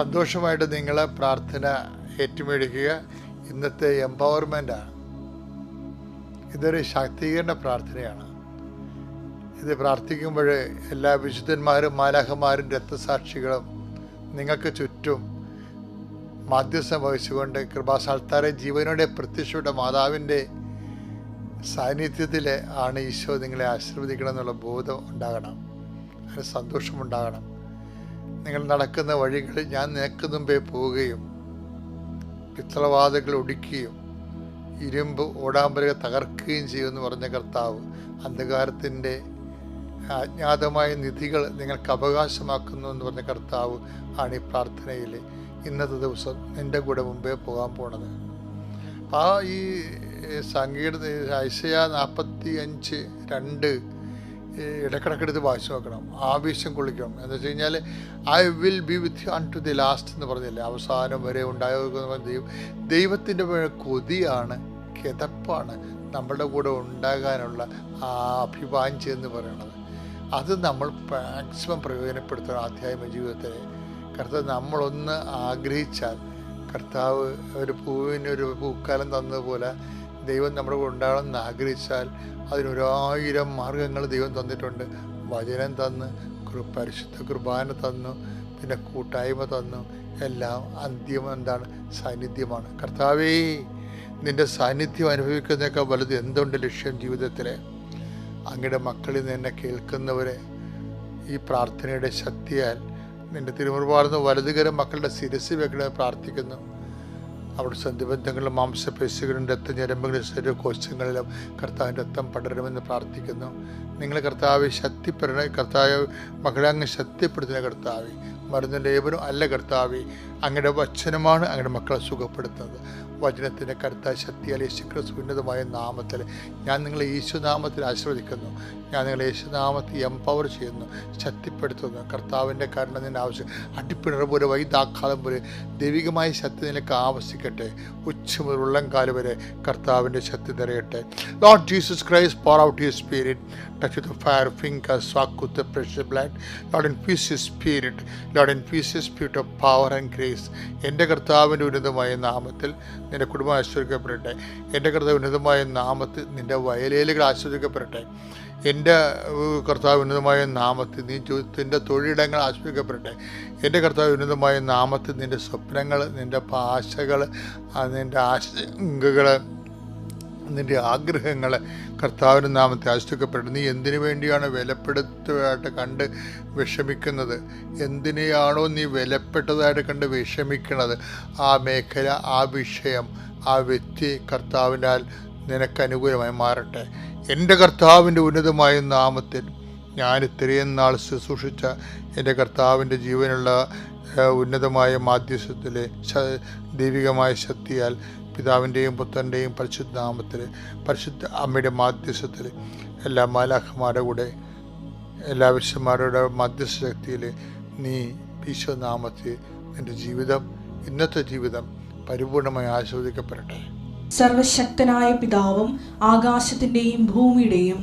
സന്തോഷമായിട്ട് നിങ്ങൾ പ്രാർത്ഥന ഏറ്റുമേടിക്കുക. ഇന്നത്തെ എംപവർമെന്റാണ് ഇതൊരു ശാക്തീകരണ പ്രാർത്ഥനയാണ്. ഇത് പ്രാർത്ഥിക്കുമ്പോൾ എല്ലാ വിശുദ്ധന്മാരും മാലാഹമാരും രക്തസാക്ഷികളും നിങ്ങൾക്ക് ചുറ്റും മാധ്യസ്ഥം വഹിച്ചുകൊണ്ട് കൃപാസാൽത്താരെ ജീവനോടെ പ്രത്യക്ഷപ്പെട്ട മാതാവിന്റെ സാന്നിധ്യത്തിൽ ആണ് ഈശോ നിങ്ങളെ ആശീർവദിക്കണം എന്നുള്ള ബോധം ഉണ്ടാകണം. അതിന് സന്തോഷമുണ്ടാകണം. നിങ്ങൾ നടക്കുന്ന വഴികളിൽ ഞാൻ നിനക്ക് മുമ്പേ പോവുകയും പിത്തളവാതകൾ ഒടിക്കുകയും ഇരുമ്പ് ഓടാമ്പലുകൾ തകർക്കുകയും ചെയ്യുമെന്ന് പറഞ്ഞ കർത്താവ് അന്ധകാരത്തിന്റെ അജ്ഞാതമായ നിധികൾ നിങ്ങൾക്ക് അവകാശമാക്കുന്നു എന്ന് പറഞ്ഞ കർത്താവ് ആണ് ഈ പ്രാർത്ഥനയിൽ ഇന്നത്തെ ദിവസം നിന്റെ കൂടെ മുമ്പേ പോകാൻ പോണത്. ആ ഈ സംഗീത ഐശയ നാൽപ്പത്തി അഞ്ച് രണ്ട് ഇടക്കിടക്കെടുത്ത് വായിച്ചു നോക്കണം. ആവേശം കൊള്ളിക്കണം. എന്ന് വെച്ച് കഴിഞ്ഞാൽ I will be with unto the last എന്ന് പറഞ്ഞില്ലേ? അവസാനം വരെ ഉണ്ടാകുന്ന ദൈവം ദൈവത്തിന്റെ കൊതിയാണ് കിതപ്പാണ് നമ്മളുടെ കൂടെ ഉണ്ടാകാനുള്ള ആ അഭിവാഞ്ചി എന്ന് പറയുന്നത്. അത് നമ്മൾ മാക്സിമം പ്രയോജനപ്പെടുത്തണം ആധ്യാത്മ ജീവിതത്തിൽ കർത്താവ് നമ്മളൊന്ന് ആഗ്രഹിച്ചാൽ കർത്താവ് ഒരു പൂവിന് ഒരു പൂക്കാലം തന്നതുപോലെ ദൈവം നമ്മുടെ കൂടെ ഉണ്ടാകണമെന്ന് ആഗ്രഹിച്ചാൽ അതിനൊരായിരം മാർഗങ്ങൾ ദൈവം തന്നിട്ടുണ്ട്. വചനം തന്ന് പരിശുദ്ധ കുർബാന തന്നു പിന്നെ കൂട്ടായ്മ തന്നു. എല്ലാം അന്ത്യം എന്താണ്? സാന്നിധ്യമാണ്. കർത്താവേ നിന്റെ സാന്നിധ്യം അനുഭവിക്കുന്നതൊക്കെ വലുത് എന്തുണ്ട് ലക്ഷ്യം ജീവിതത്തിൽ അങ്ങയുടെ മക്കളിൽ നിന്ന് എന്നെ കേൾക്കുന്നവരെ ഈ പ്രാർത്ഥനയുടെ ശക്തിയാൽ നിന്റെ തിരുമുറുപാടുന്ന വലതുകരം മക്കളുടെ ശിരസ് വെക്കണമെന്ന് പ്രാർത്ഥിക്കുന്നു. അവിടെ സന്ധിബന്ധങ്ങളിലും മാംസപേശികളും രക്തഞരമ്പുകളും ശരീരകോശങ്ങളിലും കർത്താവിന്റെ രക്തം പടരണമെന്ന് പ്രാർത്ഥിക്കുന്നു. നിങ്ങൾ കർത്താവ് ശക്തിപ്പെടണ കർത്താവ് മകളെ അങ്ങ് ശക്തിപ്പെടുത്തുന്ന കർത്താവ് മരുന്ന് ഏവരും അല്ല കർത്താവ്. അങ്ങയുടെ വചനമാണ് അങ്ങയുടെ മക്കളെ സുഖപ്പെടുത്തുന്നത്. വചനത്തിന്റെ കരുത്ത ശക്തിയാൽ യേശുക്രിസ്തു ഉന്നതമായ നാമത്തിൽ ഞാൻ നിങ്ങളെ യേശുനാമത്തിൽ ആശ്രവദിക്കുന്നു ഞാൻ നിങ്ങളെ യേശുനാമത്തിൽ എംപവർ ചെയ്യുന്നു ശക്തിപ്പെടുത്തുന്നു. കർത്താവിന്റെ കാരണം നിന്റെ ആവശ്യം. അടിപ്പിണർ പോലെ വൈദാഘാതം പോലെ ദൈവികമായ ശക്തി നിനക്ക് ആവശ്യിക്കട്ടെ ഉച്ച മുതൽ ഉള്ളംകാലം വരെ കർത്താവിന്റെ ശക്തി നിറയട്ടെ. Lord Jesus Christ pour out you spirit touch with fire finger സ്വാക്കുത്ത് pressure black Lord in peace spirit Lord in you spirit of power and grace എന്റെ കർത്താവിന്റെ ഉന്നതമായ നാമത്തിൽ നിന്റെ കുടുംബം ആശ്വസിക്കപ്പെടട്ടെ എന്റെ കർത്താവ് ഉന്നതമായ നാമത്തിൽ നിന്റെ വയലേലുകൾ ആശ്വസിക്കപ്പെടട്ടെ എന്റെ കർത്താവ് ഉന്നതമായ നാമത്തിൽ നീ നിന്റെ തൊഴിലിടങ്ങൾ ആശ്വസിക്കപ്പെടട്ടെ എന്റെ കർത്താവ് ഉന്നതമായ നാമത്തിൽ നിന്റെ സ്വപ്നങ്ങൾ നിന്റെ ഭാഷകൾ നിന്റെ ആശങ്കകൾ നിന്റെ ആഗ്രഹങ്ങളെ കർത്താവിന്റെ നാമത്തെ ആശ്രയിക്കപ്പെടും നീ എന്തിനു വേണ്ടിയാണ് വിലപ്പെടുത്തതായിട്ട് കണ്ട് വിഷമിക്കുന്നത്? എന്തിനെയാണോ നീ വിലപ്പെട്ടതായിട്ട് കണ്ട് വിഷമിക്കുന്നത് ആ മേഖല ആ വിഷയം ആ വ്യക്തി കർത്താവിനാൽ നിനക്ക് അനുകൂലമായി മാറട്ടെ. എന്റെ കർത്താവിന്റെ ഉന്നതമായ നാമത്തിൽ ഞാൻ ഇത്രയും നാൾ ശുശ്രൂഷിച്ച എന്റെ കർത്താവിന്റെ ജീവനുള്ള ഉന്നതമായ മാധ്യസ്ഥത്തിലെ ദൈവികമായ ശക്തിയാൽ പിതാവിന്റെയും പുത്രന്റെയും പരിശുദ്ധ നാമത്തിൽ പരിശുദ്ധ അമ്മയുടെ മാധ്യസ്ഥത്തിൽ എല്ലാ മാലാഖമാരുടെ കൂടെ എല്ലാ വിശ്വന്മാരുടെ മധ്യസ്ഥ ശക്തിയിൽ നീ ഈശോനാമത്തിൽ നിന്റെ ജീവിതം ഇന്നത്തെ ജീവിതം പരിപൂർണമായി ആസ്വദിക്കപ്പെടട്ടെ. സർവശക്തനായ പിതാവും ആകാശത്തിന്റെയും ഭൂമിയുടെയും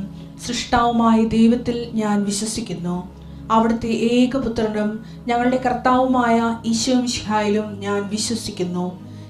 സൃഷ്ടാവുമായ ദൈവത്തിൽ ഞാൻ വിശ്വസിക്കുന്നു. അവിടുത്തെ ഏകപുത്രനും ഞങ്ങളുടെ കർത്താവുമായ ഈശോമിഷിഹായിലും ഞാൻ വിശ്വസിക്കുന്നു.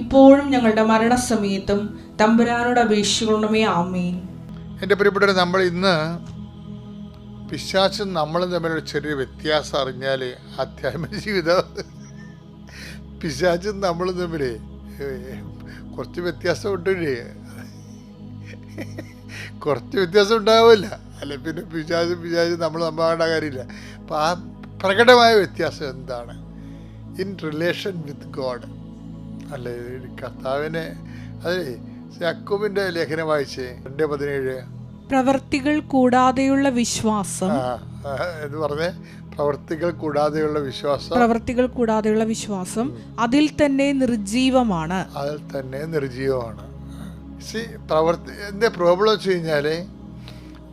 ഇപ്പോഴും ഞങ്ങളുടെ മരണസമയത്തും തമ്പുരാനോട് അപേക്ഷിക്കണമേ ആമേൻ. എന്റെ പ്രിയപ്പെട്ടവർ നമ്മൾ ഇന്ന് പിശാച്ചും നമ്മളും തമ്മിലൊരു ചെറിയ വ്യത്യാസം അറിഞ്ഞാൽ ആധ്യാത്മിക ജീവിതം. പിശാച്ചും നമ്മളും തമ്മിൽ കുറച്ച് വ്യത്യാസം ഉണ്ടല്ലേ കുറച്ച് വ്യത്യാസം ഉണ്ടാവില്ല അല്ല പിന്നെ പിശാച്ച് പിശാച്ച് നമ്മൾ നമ്പാകേണ്ട കാര്യമില്ല. അപ്പം ആ പ്രകടമായ വ്യത്യാസം എന്താണ്? ഇൻ റിലേഷൻ വിത്ത് ഗോഡ് അല്ലേ? കർത്താവിനെ അതെ യാക്കോബിന്റെ ലേഖനം വായിച്ചേ രണ്ട് പതിനേഴ്. പ്രവർത്തികൾ കൂടാതെയുള്ള വിശ്വാസം. എന്ന് പറഞ്ഞേ പ്രവർത്തികൾ കൂടാതെയുള്ള വിശ്വാസം. പ്രവർത്തികൾ കൂടാതെയുള്ള വിശ്വാസം അതിൽ തന്നെ നിർജീവമാണ്. അതിൽ തന്നെ നിർജീവമാണ്. സി പ്രവർത്തി എന്റെ പ്രോബ്ലം വെച്ച് കഴിഞ്ഞാൽ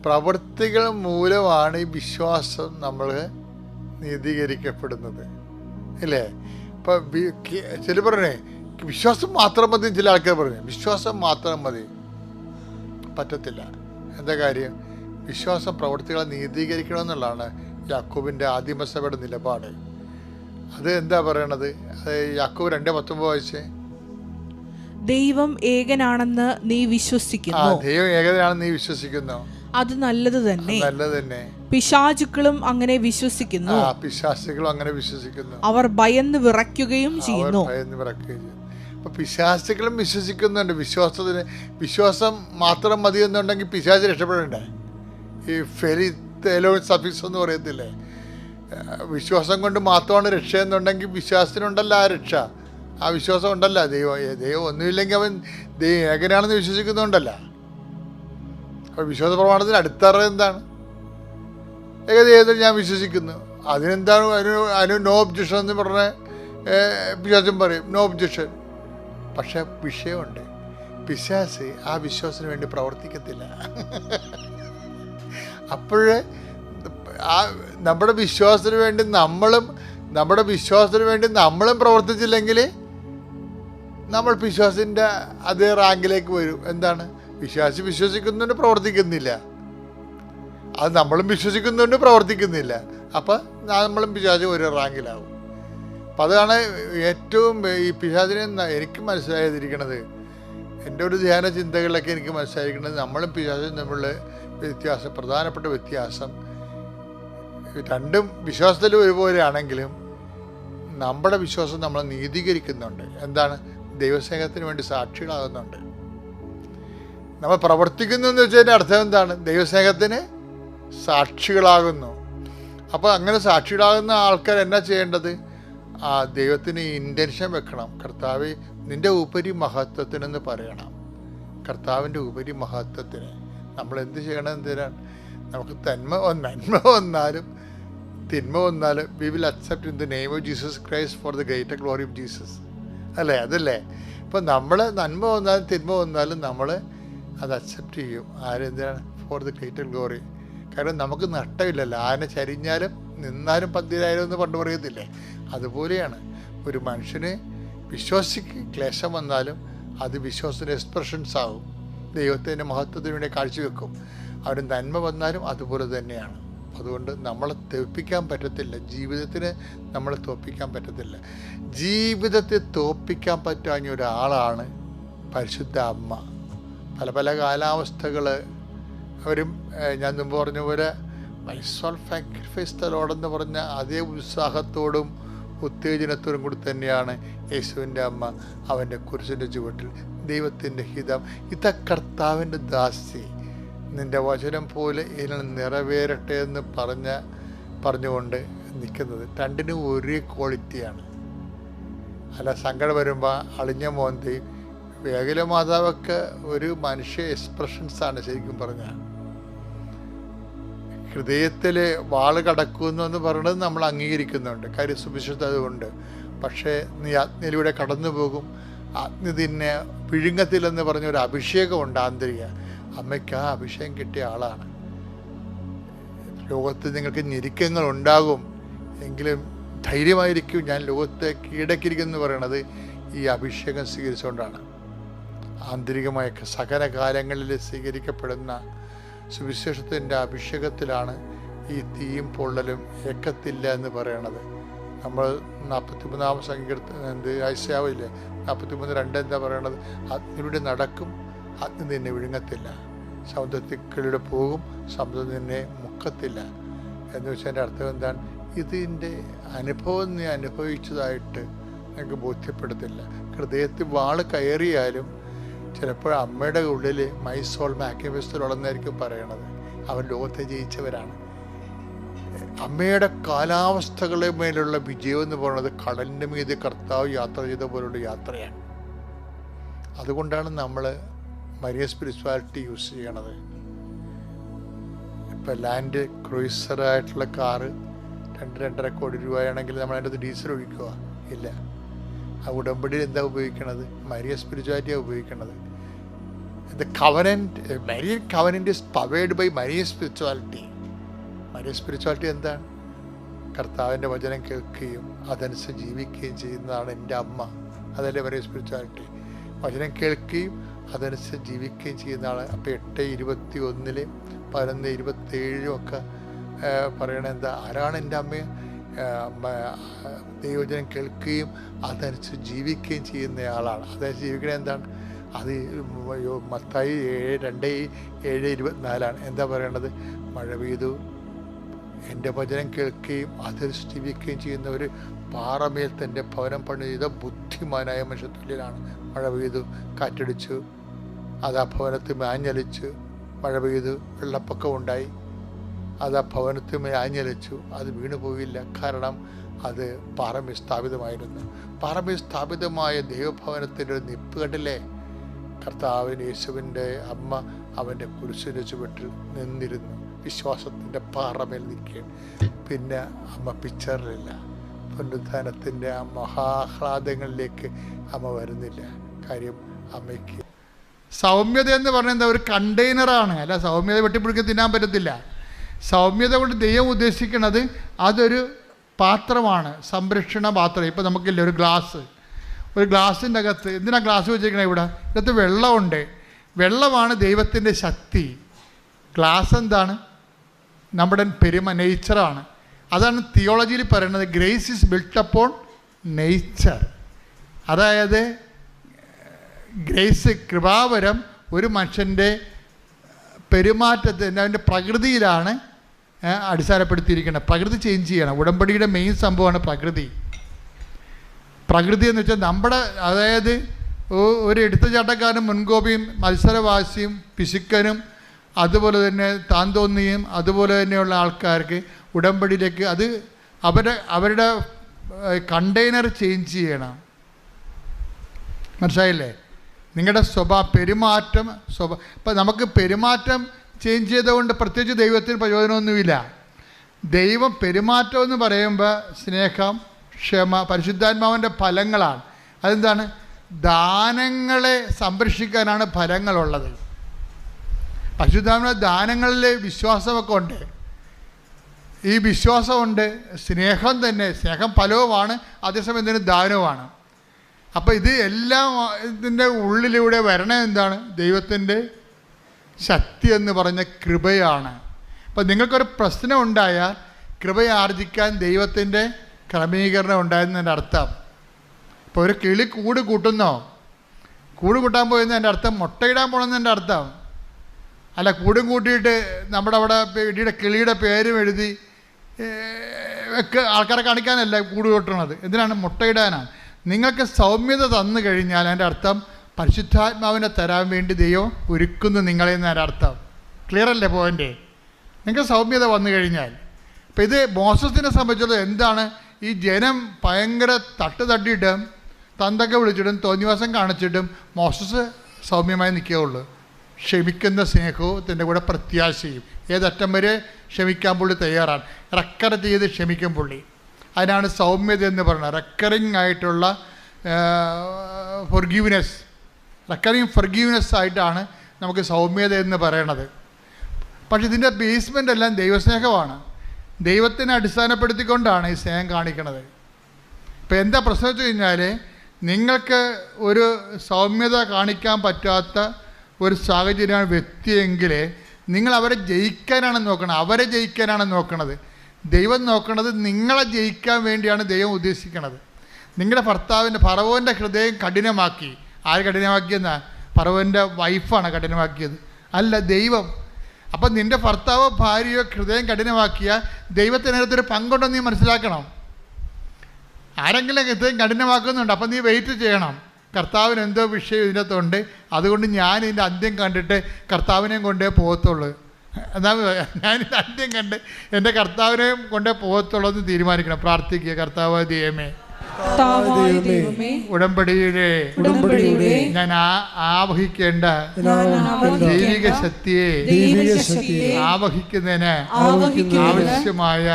പ്രവർത്തികൾ മൂലമാണ് ഈ വിശ്വാസം നമ്മൾ നീതീകരിക്കപ്പെടുന്നത്. അല്ലേ ഇപ്പം ചില പറഞ്ഞേ വിശ്വാസം മാത്രം മതി ചില ആൾക്കാർ പറഞ്ഞു വിശ്വാസം മാത്രം മതി. പറ്റത്തില്ല. എന്താ കാര്യം? വിശ്വാസം പ്രവർത്തികളെ നീതീകരിക്കണമെന്നുള്ളതാണ് യാക്കൂബിന്റെ ആദിമസഭയുടെ നിലപാട്. അത് എന്താ പറയണത്? യാക്കൂബ് രണ്ട് പത്തൊമ്പത് വയസ്സ്. ദൈവം ഏകനാണെന്ന് നീ വിശ്വസിക്കുന്നു. ദൈവം ഏകനാണെന്ന് നീ വിശ്വസിക്കുന്നു. അത് നല്ലത് തന്നെ. നല്ലത് തന്നെ. പിശാചുക്കളും അങ്ങനെ വിശ്വസിക്കുന്നു. പിശാചുക്കളും അങ്ങനെ വിശ്വസിക്കുന്നു. അവർ ഭയന്ന് വിറയ്ക്കുകയും ചെയ്യുന്നു. ഭയന്ന് വിറക്കുകയും ചെയ്യും അപ്പൊ പിശാസികളും വിശ്വസിക്കുന്നുണ്ട് വിശ്വാസത്തിന് വിശ്വാസം മാത്രം മതി എന്നുണ്ടെങ്കിൽ പിശാച് രക്ഷപ്പെടണ്ടേ? ഈ ഫെലി തേലോ സഫീസ് എന്ന് പറയത്തില്ലേ? വിശ്വാസം കൊണ്ട് മാത്രമാണ് രക്ഷ എന്നുണ്ടെങ്കിൽ വിശ്വാസത്തിനുണ്ടല്ല ആ രക്ഷ. ആ വിശ്വാസം ഉണ്ടല്ല. ദൈവം ദൈവം ഒന്നുമില്ലെങ്കിൽ അവൻ ദൈവം ഏകനാണെന്ന് വിശ്വസിക്കുന്നുണ്ടല്ല. അപ്പോൾ വിശ്വാസ പ്രമാണത്തിന് അടുത്തറ എന്താണ്? ഏകദേശം ഞാൻ വിശ്വസിക്കുന്നു. അതിനെന്താണ് അതിന് അതിന് നോ ഒബ്ജക്ഷൻ എന്ന് പറഞ്ഞ വിശ്വാസം പറയും. നോ ഒബ്ജക്ഷൻ പക്ഷെ വിഷയമുണ്ട്. പിശാസ് ആ വിശ്വാസത്തിന് വേണ്ടി പ്രവർത്തിക്കത്തില്ല. അപ്പോഴേ ആ നമ്മുടെ വിശ്വാസത്തിന് വേണ്ടി നമ്മളും നമ്മുടെ വിശ്വാസത്തിന് വേണ്ടി നമ്മളും പ്രവർത്തിച്ചില്ലെങ്കിൽ നമ്മൾ വിശ്വാസിന്റെ അതേ റാങ്കിലേക്ക് വരും. എന്താണ്? വിശ്വാസി വിശ്വസിക്കുന്നുണ്ട് പ്രവർത്തിക്കുന്നില്ല. അത് നമ്മളും വിശ്വസിക്കുന്നുണ്ട് പ്രവർത്തിക്കുന്നില്ല. അപ്പം നമ്മളും വിശ്വാസി ഒരു റാങ്കിലാവും. അപ്പം അതാണ് ഏറ്റവും ഈ പിശാചിനെ എനിക്ക് മനസ്സിലായിരിക്കണത് എന്റെ ഒരു ധ്യാന ചിന്തകളിലൊക്കെ എനിക്ക് മനസ്സിലായിരിക്കുന്നത് നമ്മളും പിശാചും തമ്മിലുള്ള വ്യത്യാസം പ്രധാനപ്പെട്ട വ്യത്യാസം. രണ്ടും വിശ്വാസത്തിൽ ഒരുപോലെയാണെങ്കിലും നമ്മുടെ വിശ്വാസം നമ്മൾ നീതീകരിക്കുന്നുണ്ട്. എന്താണ്? ദൈവസ്നേഹത്തിന് വേണ്ടി സാക്ഷികളാകുന്നുണ്ട്. നമ്മൾ പ്രവർത്തിക്കുന്നു എന്ന് വെച്ചതിന്റെ അർത്ഥം എന്താണ്? ദൈവസ്നേഹത്തിന് സാക്ഷികളാകുന്നു. അപ്പോൾ അങ്ങനെ സാക്ഷികളാകുന്ന ആൾക്കാർ എന്നാ ചെയ്യേണ്ടത്? ആ ദൈവത്തിന് ഇന്റൻഷൻ വെക്കണം. കർത്താവ് നിന്റെ ഉപരി മഹത്വത്തിനെന്ന് പറയണം. കർത്താവിന്റെ ഉപരി മഹത്വത്തിന്. നമ്മൾ എന്ത് ചെയ്യണം എന്തിനാണ്? നമുക്ക് തന്മ നന്മ വന്നാലും തിന്മ വന്നാലും we will accept in the name of Jesus Christ for the greater glory of Jesus അല്ലേ? അതല്ലേ? ഇപ്പം നമ്മൾ നന്മ വന്നാലും തിന്മ വന്നാലും നമ്മൾ അത് അക്സെപ്റ്റ് ചെയ്യും. ആരെന്തിനാണ്? ഫോർ ദ ഗ്രേറ്റർ ഗ്ലോറി കാരണം നമുക്ക് നഷ്ടമില്ലല്ലോ. ആന ചരിഞ്ഞാലും നിന്നാലും പന്തിരായാലും എന്ന് പണ്ട് പറയത്തില്ലേ? അതുപോലെയാണ്. ഒരു മനുഷ്യന് വിശ്വാസിക്ക് ക്ലേശം വന്നാലും അത് വിശ്വാസത്തിന്റെ എക്സ്പ്രഷൻസ് ആകും ദൈവത്തിന്റെ മഹത്വത്തിന് വേണ്ടി കാഴ്ചവെക്കും. അവന് നന്മ വന്നാലും അതുപോലെ തന്നെയാണ്. അതുകൊണ്ട് നമ്മളെ തോപ്പിക്കാൻ പറ്റത്തില്ല. ജീവിതത്തിന് നമ്മളെ തോപ്പിക്കാൻ പറ്റത്തില്ല. ജീവിതത്തെ തോപ്പിക്കാൻ പറ്റാഞ്ഞ ഒരാളാണ് പരിശുദ്ധ അമ്മ. പല പല കാലാവസ്ഥകൾ അവരും ഞാൻ മുമ്പ് പറഞ്ഞ പോലെ മൈസോൾ സാക്രിഫൈസ് തലോടെന്ന് പറഞ്ഞ അതേ ഉത്സാഹത്തോടും ഉത്തേജനത്തോടും കൂടി തന്നെയാണ് യേശുവിന്റെ അമ്മ അവന്റെ കുരിശിന്റെ ചുവട്ടിൽ ദൈവത്തിന്റെ ഹിതം. ഇത കർത്താവിന്റെ ദാസി. നിന്റെ വചനം പോലെ ഇതിൽ നിറവേറട്ടെ എന്ന് പറഞ്ഞ പറഞ്ഞുകൊണ്ട് നിൽക്കുന്നത്. രണ്ടിനും ഒരേ ക്വാളിറ്റിയാണ്. അല്ല സങ്കടം വരുമ്പോൾ അളിഞ്ഞ മോന്തി. വേഗല മാതാവൊക്കെ ഒരു മനുഷ്യ എക്സ്പ്രഷൻസാണ് ശരിക്കും പറഞ്ഞാൽ ഹൃദയത്തിൽ വാൾ കടക്കുന്നു എന്ന് പറയുന്നത് നമ്മൾ അംഗീകരിക്കുന്നുണ്ട്. കാര്യം സുവിശുദ്ധ അതുകൊണ്ട് പക്ഷേ നീ അഗ്നിയിലൂടെ കടന്നു പോകും. അഗ്നി തിന്നെ വിഴുങ്ങത്തില്ലെന്ന് പറഞ്ഞ ഒരു അഭിഷേകമുണ്ട് ആന്തരിക അമ്മയ്ക്ക് ആ അഭിഷേകം കിട്ടിയ ആളാണ്. ലോകത്ത് നിങ്ങൾക്ക് ഞെരുക്കങ്ങൾ ഉണ്ടാകും. എങ്കിലും ധൈര്യമായിരിക്കും ഞാൻ ലോകത്തെ കീഴടക്കിയിരിക്കുന്നു പറയുന്നത് ഈ അഭിഷേകം സ്വീകരിച്ചുകൊണ്ടാണ്. ആന്തരികമായ സകല കാലങ്ങളിൽ സ്വീകരിക്കപ്പെടുന്ന സുവിശേഷത്തിന്റെ അഭിഷേകത്തിലാണ് ഈ തീയും പൊള്ളലും ഏക്കത്തില്ല എന്ന് പറയണത്. നമ്മൾ നാൽപ്പത്തിമൂന്നാം സങ്കീർത്ത എന്ത് ഐശ്യാവില്ലേ നാൽപ്പത്തിമൂന്ന് രണ്ട് എന്താ പറയണത്? അഗ്നിയുടെ നടക്കും അഗ്നി നിന്നെ വിഴുങ്ങത്തില്ല. സമുദ്രത്തിക്കളിലൂടെ പോകും സമുദ്രം നിന്നെ മുക്കത്തില്ല. എന്ന് വെച്ചാൽ എന്റെ അർത്ഥം എന്താണ്? ഇതിന്റെ അനുഭവം നീ അനുഭവിച്ചതായിട്ട് നിങ്ങൾക്ക് ബോധ്യപ്പെടുത്തില്ല. ഹൃദയത്തിൽ വാൾ കയറിയാലും ചിലപ്പോൾ അമ്മയുടെ ഉള്ളിൽ മൈസോൾ മാക്കിമിസ്റ്റിലുള്ളതെന്നായിരിക്കും പറയണത്. അവൻ ലോകത്തെ ജയിച്ചവരാണ്. അമ്മയുടെ കാലാവസ്ഥകളെ മേലുള്ള വിജയം എന്ന് പറയുന്നത് കടലിന്റെ മീതെ കർത്താവ് യാത്ര ചെയ്ത പോലുള്ള യാത്രയാണ്. അതുകൊണ്ടാണ് നമ്മൾ മരിയ സ്പിരിച്വാലിറ്റി യൂസ് ചെയ്യണത്. ഇപ്പം ലാൻഡ് ക്രൂയിസറായിട്ടുള്ള കാറ് രണ്ട് രണ്ടര കോടി രൂപയാണെങ്കിൽ നമ്മൾ അതിന്റെ ഡീസൽ ഒഴിക്കുക ഇല്ല. ആ ഉടമ്പടിയിൽ എന്താ ഉപയോഗിക്കണത്? മരിയ സ്പിരിച്വാലിറ്റിയാണ് ഉപയോഗിക്കണത്? The covenant Marian covenant is powered by Maria spirituality Maria spirituality എന്താണ്? കർത്താവിന്റെ വചനം കേൾക്കുകയും അതനുസരിച്ച് ജീവിക്കുകയും ചെയ്യുന്നതാണ് എന്റെ അമ്മ. അതല്ലേ മരിയ സ്പിരിച്വാലിറ്റി വചനം കേൾക്കുകയും അതനുസരിച്ച് ജീവിക്കുകയും ചെയ്യുന്നതാണ്. അപ്പോൾ എട്ട് ഇരുപത്തി ഒന്നിലും പതിനൊന്ന് ഇരുപത്തേഴിലും ഒക്കെ പറയണെന്താ എന്താ? ആരാണ് എന്റെ അമ്മ അമ്മ കേൾക്കുകയും അതനുസരിച്ച് ജീവിക്കുകയും ചെയ്യുന്നയാളാണ് അതനുസരിച്ച് ജീവിക്കണത് എന്താണ്? അത് മത്തായി ഏഴ് രണ്ട് ഏഴ് ഇരുപത്തിനാലാണ്. എന്താ പറയണത് മഴ പെയ്തു എന്റെ വചനം കേൾക്കുകയും അതനുസരിച്ച് ജീവിക്കുകയും ചെയ്യുന്ന ഒരു പാറമേൽ തന്റെ ഭവനം പണി ചെയ്ത ബുദ്ധിമാനായ മനുഷ്യത്തുള്ളിലാണ് മഴ പെയ്തു കാറ്റടിച്ചു അത് ആ ഭവനത്തിൽ മാഞ്ഞലിച്ചു മഴ പെയ്തു വെള്ളപ്പൊക്കം ഉണ്ടായി. അത് ആ ഭവനത്തിന്മേ ആഞ്ഞലിച്ചു. അത് വീണു പോവില്ല. കാരണം അത് പാറമേൽ സ്ഥാപിതമായിരുന്നു. പാറമേൽ സ്ഥാപിതമായ ദൈവഭവനത്തിന്റെ ഒരു നിപ്പ് കണ്ടില്ലേ? കർത്താവിന് യേശുവിന്റെ അമ്മ അവന്റെ കുരിശിന് ചുവട്ടിൽ നിന്നിരുന്നു. വിശ്വാസത്തിന്റെ പാറമേൽ നിൽക്കുകയാണ് പിന്നെ അമ്മ പിക്ചറിലില്ല. പുനരുദ്ധാനത്തിന്റെ ആ മഹാഹ്ലാദങ്ങളിലേക്ക് അമ്മ വരുന്നില്ല. കാര്യം അമ്മയ്ക്ക് സൗമ്യത എന്ന് പറയുന്നത് ഒരു കണ്ടെയ്നറാണ്. അല്ല സൗമ്യത വെട്ടിപ്പിടിക്കാൻ തിന്നാൻ പറ്റത്തില്ല. സൗമ്യത കൊണ്ട് ദൈവം ഉദ്ദേശിക്കുന്നത് അതൊരു പാത്രമാണ് സംരക്ഷണ പാത്രം. ഇപ്പം നമുക്കില്ല ഒരു ഗ്ലാസ് ഒരു ഗ്ലാസിന്റെ അകത്ത് എന്തിനാ ഗ്ലാസ് വെച്ചിരിക്കണേ ഇവിടെ? ഇതിനകത്ത് വെള്ളമുണ്ട്. വെള്ളമാണ് ദൈവത്തിന്റെ ശക്തി. ഗ്ലാസ് എന്താണ്? നമ്മുടെ പെരുമ നേച്ചറാണ് അതാണ് തിയോളജിയിൽ പറയുന്നത് grace is built upon nature അതായത് ഗ്രേസ് കൃപാവരം ഒരു മനുഷ്യന്റെ പെരുമാറ്റത്തിന്റെ അവന്റെ പ്രകൃതിയിലാണ് ഏ, അടിസ്ഥാനപ്പെടുത്തിയിരിക്കുന്നത് പ്രകൃതി ചേഞ്ച് ചെയ്യണം. ഉടമ്പടിയുടെ മെയിൻ സംഭവമാണ് പ്രകൃതി. പ്രകൃതി എന്ന് വെച്ചാൽ നമ്മുടെ അതായത് ഒരു എടുത്തുചാട്ടക്കാരനും മുൻകോപിയും മത്സരവാസിയും പിശുക്കനും അതുപോലെ തന്നെ താൻ തോന്നിയും അതുപോലെ തന്നെയുള്ള ആൾക്കാർക്ക് ഉടമ്പടിയിലേക്ക് അത് അവരുടെ അവരുടെ കണ്ടെയ്നർ ചേഞ്ച് ചെയ്യണം. മനസ്സിലായില്ലേ? നിങ്ങളുടെ സ്വഭാവ പെരുമാറ്റം സ്വഭാവ ഇപ്പം നമുക്ക് പെരുമാറ്റം ചേഞ്ച് ചെയ്തുകൊണ്ട് പ്രത്യേകിച്ച് ദൈവത്തിന് പ്രയോജനമൊന്നുമില്ല ദൈവം പെരുമാറ്റം എന്ന് പറയുമ്പോൾ സ്നേഹം ക്ഷമ പരിശുദ്ധാത്മാവിന്റെ ഫലങ്ങളാണ്. അതെന്താണ്? ദാനങ്ങളെ സംരക്ഷിക്കാനാണ് ഫലങ്ങളുള്ളത്. പരിശുദ്ധാത്മാവ് ദാനങ്ങളിൽ വിശ്വാസമൊക്കെ ഉണ്ട്. ഈ വിശ്വാസമുണ്ട് സ്നേഹം തന്നെ. സ്നേഹം ഫലവുമാണ് അതേസമയം എന്തിനും ദാനവുമാണ്. അപ്പോൾ ഇത് എല്ലാം ഇതിന്റെ ഉള്ളിലൂടെ വരണം എന്താണ്? ദൈവത്തിന്റെ ശക്തി എന്ന് പറഞ്ഞ കൃപയാണ്. അപ്പം നിങ്ങൾക്കൊരു പ്രശ്നം ഉണ്ടായാൽ കൃപയാർജിക്കാൻ ദൈവത്തിന്റെ ക്രമീകരണം ഉണ്ടായെന്നതിന്റെ അർത്ഥം. ഇപ്പോൾ ഒരു കിളി കൂട് കൂട്ടുന്നോ? കൂട് കൂട്ടാൻ പോയെന്നതിന്റെ അർത്ഥം മുട്ടയിടാൻ പോകണമെന്നതിന്റെ അർത്ഥം. അല്ല കൂടും കൂട്ടിയിട്ട് നമ്മുടെ അവിടെ ഇടിയുടെ കിളിയുടെ പേരും എഴുതി ആൾക്കാരെ കാണിക്കാനല്ല കൂട് കൂട്ടണത് എന്തിനാണ്? മുട്ടയിടാനാണ്. നിങ്ങൾക്ക് സൗമ്യത തന്നു കഴിഞ്ഞാൽ അതിന്റെ അർത്ഥം പരിശുദ്ധാത്മാവിനെ തരാൻ വേണ്ടി ദൈവം ഒരുക്കുന്നു നിങ്ങളെ എന്നൊരർത്ഥം ക്ലിയർ അല്ലേ പോയിന്റ് നിങ്ങൾക്ക് സൗമ്യത വന്നു കഴിഞ്ഞാൽ. അപ്പം ഇത് മോസസിനെ സംബന്ധിച്ചുള്ള എന്താണ്? ഈ ജനം ഭയങ്കര തട്ട് തട്ടിയിട്ടും തന്തൊക്കെ വിളിച്ചിട്ടും തോന്നിവാസം കാണിച്ചിട്ടും മോസസ് സൗമ്യമായി നിൽക്കുകയുള്ളൂ ക്ഷമിക്കുന്ന സ്നേഹത്തിന്റെ കൂടെ പ്രത്യാശയും. ഏതറ്റം വരെ ക്ഷമിക്കാൻ പുള്ളി തയ്യാറാണ്. റെക്കർ ചെയ്ത് ക്ഷമിക്കും പുള്ളി. അതിനാണ് സൗമ്യത എന്ന് പറയുന്നത്. റെക്കറിങ് ആയിട്ടുള്ള ഫൊർഗീവ്നെസ് റെക്കറിങ് ഫർഗീവ്നെസ് ആയിട്ടാണ് നമുക്ക് സൗമ്യത എന്ന് പറയണത്. പക്ഷെ ഇതിന്റെ ബേസ്മെന്റ് എല്ലാം ദൈവസ്നേഹമാണ്. ദൈവത്തിനെ അടിസ്ഥാനപ്പെടുത്തിക്കൊണ്ടാണ് ഈ സ്നേഹം കാണിക്കണത്. ഇപ്പം എന്താ പ്രശ്നം വെച്ച് കഴിഞ്ഞാൽ നിങ്ങൾക്ക് ഒരു സൗമ്യത കാണിക്കാൻ പറ്റാത്ത ഒരു സാഹചര്യമാണ് വ്യക്തിയെങ്കിൽ നിങ്ങൾ അവരെ ജയിക്കാനാണ് നോക്കണത്. അവരെ ജയിക്കാനാണ് നോക്കണത്. ദൈവം നോക്കണത് നിങ്ങളെ ജയിക്കാൻ വേണ്ടിയാണ് ദൈവം ഉദ്ദേശിക്കണത്. നിങ്ങളുടെ ഭർത്താവിന്റെ ഫറവോന്റെ ഹൃദയം കഠിനമാക്കി. ആര് കഠിനമാക്കിയെന്ന? പറവന്റെ വൈഫാണ് കഠിനമാക്കിയത്. അല്ല ദൈവം. അപ്പം നിന്റെ ഭർത്താവോ ഭാര്യയോ ഹൃദയം കഠിനമാക്കിയ ദൈവത്തിനകത്തൊരു പങ്കുണ്ടെന്ന് നീ മനസ്സിലാക്കണം. ആരെങ്കിലും ഹൃദയം കഠിനമാക്കുന്നുണ്ട് അപ്പം നീ വെയിറ്റ് ചെയ്യണം. കർത്താവിന് എന്തോ വിഷയം ഇതിനകത്തുണ്ട്. അതുകൊണ്ട് ഞാൻ ഇതിന്റെ അന്ത്യം കണ്ടിട്ട് കർത്താവിനെയും കൊണ്ടേ പോകത്തുള്ളൂ. ഞാൻ ഇതിന്റെ അന്ത്യം കണ്ട് എന്റെ കർത്താവിനെയും കൊണ്ടേ പോകത്തുള്ളൂ എന്ന് തീരുമാനിക്കണം. പ്രാർത്ഥിക്കുക കർത്താവ് ദൈവമേ. ഉടമ്പടിയുടെ ഉടമ്പടിയുടെ ഞാൻ ആവഹിക്കേണ്ട ദൈവിക ശക്തിയെ ആവഹിക്കുന്നതിന് ആവശ്യമായ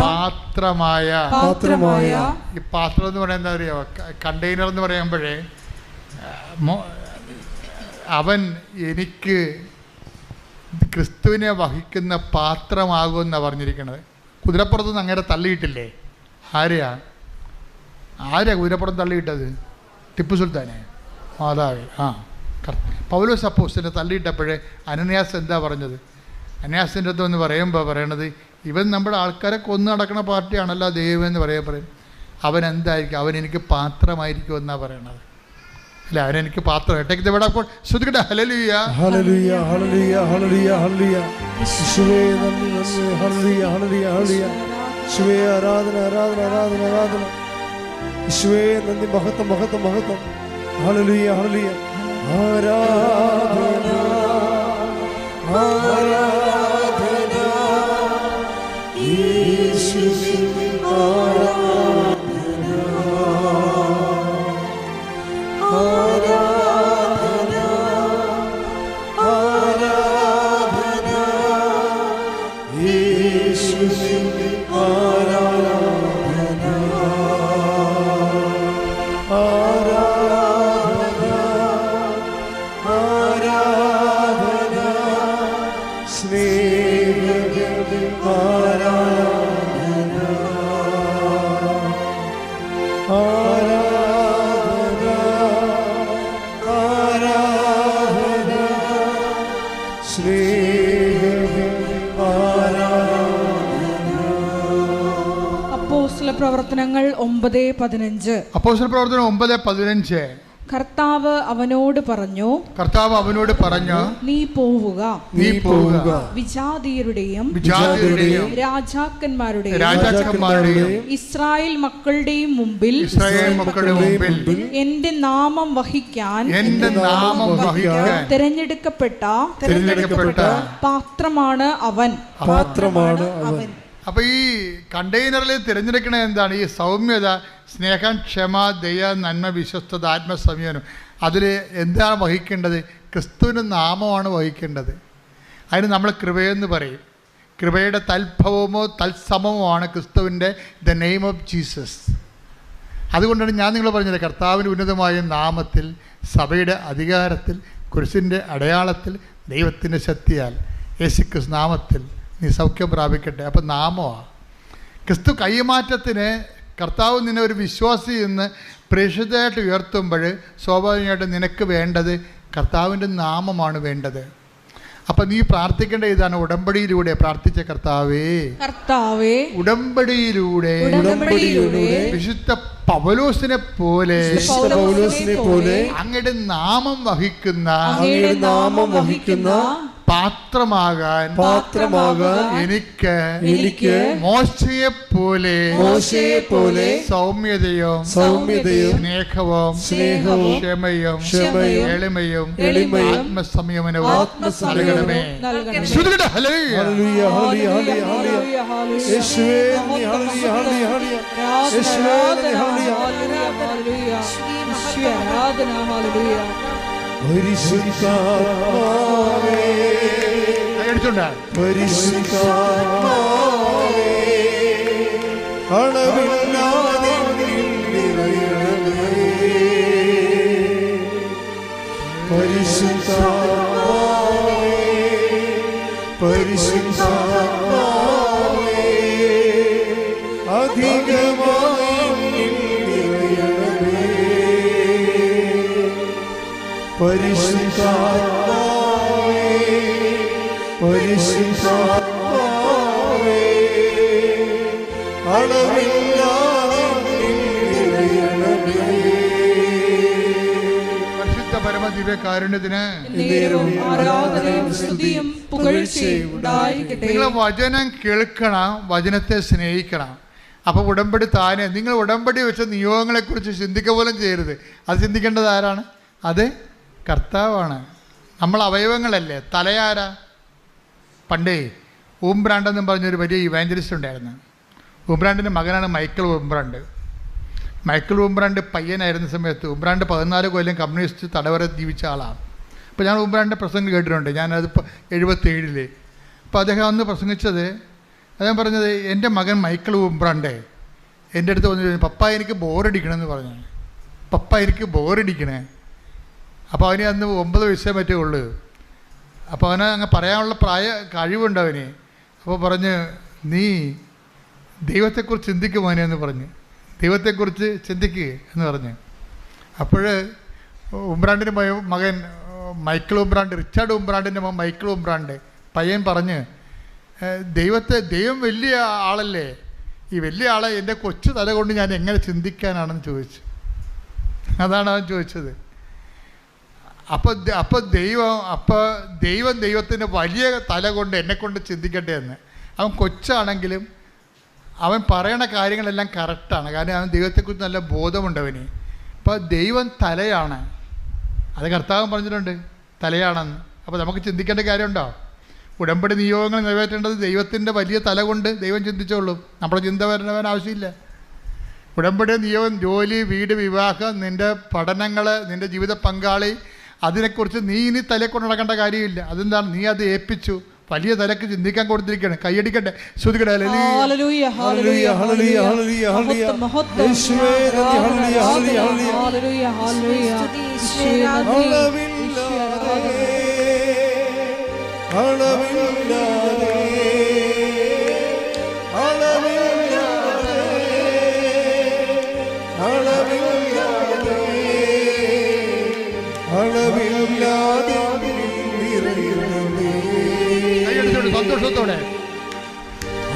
പാത്രമായ പാത്രമായ ഈ പാത്രം എന്ന് പറയുന്നത് അറിയോ? കണ്ടെയ്നർ എന്ന് പറയുമ്പോഴേ അവൻ എനിക്ക് ക്രിസ്തുവിനെ വഹിക്കുന്ന പാത്രമാകുമെന്നാണ് പറഞ്ഞിരിക്കുന്നത് കുതിരപ്പുറത്തുനിന്ന് അങ്ങനെ തള്ളിയിട്ടില്ലേ? ആരെയാ? ആരെയാ കുതിരപ്പുറം തള്ളിയിട്ടത്? ടിപ്പു സുൽത്താനെ. മാതാവ്. ആ കറക്റ്റ് പൗലോസ് സപ്പോസിനെ തള്ളിയിട്ടപ്പോഴേ അനന്യാസ് എന്താ പറഞ്ഞത്? അനന്യാസിന്റെ അടുത്ത് എന്ന് പറയുമ്പോൾ പറയണത് ഇവൻ നമ്മുടെ ആൾക്കാരെ കൊന്നു നടക്കുന്ന പാർട്ടിയാണല്ലോ ദൈവം എന്ന് പറയാൻ പറയും. അവൻ എന്തായിരിക്കും? അവൻ എനിക്ക് പാത്രമായിരിക്കും എന്നാണ് പറയണത്. അല്ല? അവൻ എനിക്ക് പാത്രം. ടേക്ക് ഇവിടെ അപ്പോൾ ശ്രദ്ധിക്കട്ടെ. Hallelujah. Hallelujah hallelujah hallelujah hallelujah. Hallelujah ആരാധന ആരാധന ആരാധന ആരാധന. യേശുവേ നന്ദി മഹത്വം മഹത്വം മഹത്വം. ഹല്ലേലൂയ ഹളലിയ ആരാധന ആരാധന യേശുവേ ആരാധന ഒമ്പത് പതിനഞ്ച്. അപ്പോസ്റ്റൽ പ്രവർത്തനം ഒമ്പത് പതിനഞ്ച്. കർത്താവ് അവനോട് പറഞ്ഞു കർത്താവ് അവനോട് പറഞ്ഞു നീ പോവുക. നീ പോവുക. വിജാതീയരുടെയും വിജാതിയുടെയും രാജാക്കന്മാരുടെയും രാജാക്കന്മാരുടെയും ഇസ്രായേൽ മക്കളുടെയും മുമ്പിൽ ഇസ്രായേൽ മക്കളുടെ മുമ്പിൽ എന്റെ നാമം വഹിക്കാൻ എന്റെ നാമം വഹിക്കാൻ തിരഞ്ഞെടുക്കപ്പെട്ട തിരഞ്ഞെടുക്കപ്പെട്ട പാത്രമാണ് അവൻ. പാത്രമാണ് അവൻ. അപ്പൊ ഈ കണ്ടെയ്നറിൽ തിരഞ്ഞെടുക്കണത് എന്താണ്? ഈ സൗമ്യത സ്നേഹം ക്ഷമ ദയ നന്മ വിശ്വസ്തത ആത്മസംയമനം. അതിൽ എന്താണ് വഹിക്കേണ്ടത്? ക്രിസ്തുവിന്റെ നാമമാണ് വഹിക്കേണ്ടത്. അതിന് നമ്മൾ കൃപയെന്ന് പറയും. കൃപയുടെ തൽഭവമോ തത്സമമോ ആണ് ക്രിസ്തുവിന്റെ ദ നെയിം ഓഫ് ജീസസ് അതുകൊണ്ടാണ് ഞാൻ നിങ്ങൾ പറഞ്ഞത് കർത്താവിന്റെ ഉന്നതമായ നാമത്തിൽ സഭയുടെ അധികാരത്തിൽ കുരിശിന്റെ അടയാളത്തിൽ ദൈവത്തിന്റെ ശക്തിയാൽ യേശു ക്രിസ്തു നാമത്തിൽ. നീ സൗഖ്യം പ്രാപിക്കട്ടെ. അപ്പം നാമമാണ് ക്രിസ്തു കൈമാറ്റത്തിന് കർത്താവ് നിന്നെ ഒരു വിശ്വാസി എന്ന് പ്രേക്ഷിതമായിട്ട് ഉയർത്തുമ്പോൾ സ്വാഭാവികമായിട്ടും നിനക്ക് വേണ്ടത് കർത്താവിന്റെ നാമമാണ് വേണ്ടത്. അപ്പൊ നീ പ്രാർത്ഥിക്കേണ്ട ഇതാണ് ഉടമ്പടിയിലൂടെ പ്രാർത്ഥിച്ച കർത്താവേ. കർത്താവേ. ഉടമ്പടിയിലൂടെ ഉടമ്പടിയിലൂടെ വിശുദ്ധ പൗലോസിനെ പോലെ പൗലോസിനെ പോലെ അങ്ങയുടെ നാമം വഹിക്കുന്ന അങ്ങയുടെ നാമം വഹിക്കുന്ന പാത്രമാകാൻ പാത്രമാകാൻ എനിക്ക് എനിക്ക് മോശയെ പോലെ മോശയെ പോലെ സൗമ്യതയും സൗമ്യതയും സ്നേഹവും സ്നേഹവും ക്ഷമയും ക്ഷമയും എളിമയും എളിമയും ആത്മസംയമനവും ആത്മസംയമനമേ. ശ്രുതികട്ടെ, hallelujah. Hallelujah hallelujah hallelujah hallelujah യേശുവേ ഹല്ലേലൂയ ഹല്ലേലൂയ ഹല്ലേലൂയ യേശുവേ നന്ദി ഹല്ലേലൂയ പരിശുദ്ധാത്മാവേ കൈയടിച്ചോണ്ട്. പരിശുദ്ധാത്മാവേ അളവില്ലാതെ പരിശുദ്ധാത്മാവേ കാരുണ്യത്തിന് നിങ്ങൾ വചനം കേൾക്കണം വചനത്തെ സ്നേഹിക്കണം. അപ്പോൾ ഉടമ്പടി താനെ നിങ്ങൾ ഉടമ്പടി വെച്ച നിയോഗങ്ങളെ കുറിച്ച് ചിന്തിക്കുക പോലും ചെയ്യരുത്. അത് ചിന്തിക്കേണ്ടത് ആരാണ്? അത് കർത്താവാണ്. നമ്മൾ അവയവങ്ങളല്ലേ? തലയാരാ? പണ്ടേ ഊംബ്രാണ്ട് എന്നും പറഞ്ഞൊരു വലിയ ഇവാഞ്ചലിസ്റ്റ് ഉണ്ടായിരുന്നു. ഊംബ്രാണ്ടിന്റെ മകനാണ് മൈക്കിൾ ഊംബ്രാണ്ട് മൈക്കിൾ ഊംബ്രാണ്ട് പയ്യനായിരുന്ന സമയത്ത് ഊംബ്രാണ്ട് പതിനാല് കൊല്ലം കമ്മ്യൂണിസ്റ്റ് തടവര ജീവിച്ച ആളാണ്. അപ്പോൾ ഞാൻ ഊംബ്രാണ്ടിന്റെ പ്രസംഗം കേട്ടിട്ടുണ്ട്. ഞാനത് എഴുപത്തേഴിൽ അപ്പോൾ അദ്ദേഹം അന്ന് പ്രസംഗിച്ചത് അദ്ദേഹം പറഞ്ഞത് എന്റെ മകൻ മൈക്കിൾ ഊംബ്രാണ്ട് എന്റെ അടുത്ത് വന്നു ചോദിച്ചു, പപ്പ എനിക്ക് ബോറടിക്കണമെന്ന് പറഞ്ഞു. പപ്പ എനിക്ക് ബോറടിക്കണേ അപ്പോൾ അവന് അന്ന് ഒമ്പത് വയസ്സേ പറ്റേ ഉള്ളൂ അപ്പോൾ അവനെ അങ്ങ് പറയാനുള്ള പ്രായ കഴിവുണ്ട് അവന്. അപ്പോൾ പറഞ്ഞ് നീ ദൈവത്തെക്കുറിച്ച് ചിന്തിക്കും അവനെ എന്ന് പറഞ്ഞ്. ദൈവത്തെക്കുറിച്ച് ചിന്തിക്കുക എന്ന് പറഞ്ഞ്. അപ്പോൾ ഉംബ്രാണ്ടിന്റെ മകൻ മൈക്കിൾ ഉംബ്രാണ്ട് റിച്ചാർഡ് ഉംബ്രാണ്ടിന്റെ മകൻ മൈക്കിൾ ഉംബ്രാണ്ട് പയ്യൻ പറഞ്ഞ് ദൈവത്തെ ദൈവം വലിയ ആളല്ലേ? ഈ വലിയ ആളെ എന്റെ കൊച്ചു തല കൊണ്ട് ഞാൻ എങ്ങനെ ചിന്തിക്കാനാണെന്ന് ചോദിച്ചു. അതാണ് അവൻ ചോദിച്ചത്. അപ്പോൾ അപ്പോൾ ദൈവം അപ്പോൾ ദൈവം ദൈവത്തിന്റെ വലിയ തല കൊണ്ട് എന്നെ കൊണ്ട് ചിന്തിക്കട്ടെ എന്ന്. അവൻ കൊച്ചാണെങ്കിലും അവൻ പറയണ കാര്യങ്ങളെല്ലാം കറക്റ്റാണ് കാരണം അവൻ ദൈവത്തെക്കുറിച്ച് നല്ല ബോധമുണ്ട് അവന്. ദൈവം തലയാണ്. അത് കർത്താവ് പറഞ്ഞിട്ടുണ്ട് തലയാണെന്ന്. അപ്പോൾ നമുക്ക് ചിന്തിക്കേണ്ട കാര്യമുണ്ടോ? ഉടമ്പടി നിയോഗങ്ങൾ നിറവേറ്റേണ്ടത് ദൈവത്തിന്റെ വലിയ തല കൊണ്ട് ദൈവം ചിന്തിച്ചോളൂ. നമ്മുടെ ചിന്ത വരണവൻ ആവശ്യമില്ല. ഉടമ്പടി നിയോഗം ജോലി വീട് വിവാഹം നിന്റെ പഠനങ്ങൾ നിന്റെ ജീവിത പങ്കാളി അതിനെക്കുറിച്ച് നീ ഇനി തലേ കൊണ്ട് നടക്കേണ്ട കാര്യമില്ല. അതെന്താണ്? നീ അത് ഏൽപ്പിച്ചു. വലിയ തലക്ക് ചിന്തിക്കാൻ കൊടുത്തിരിക്കുകയാണ്. കൈയടിക്കട്ടെ. ശ്രുതിക്കട്ടെ ഹല്ലേലൂയ.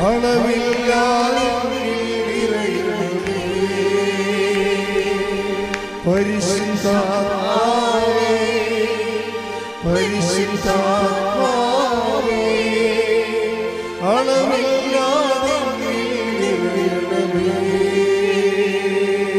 അളവില്ലാതെ നിറയണമേ പരിശുദ്ധാത്മാവേ പരിശുദ്ധാത്മാവേ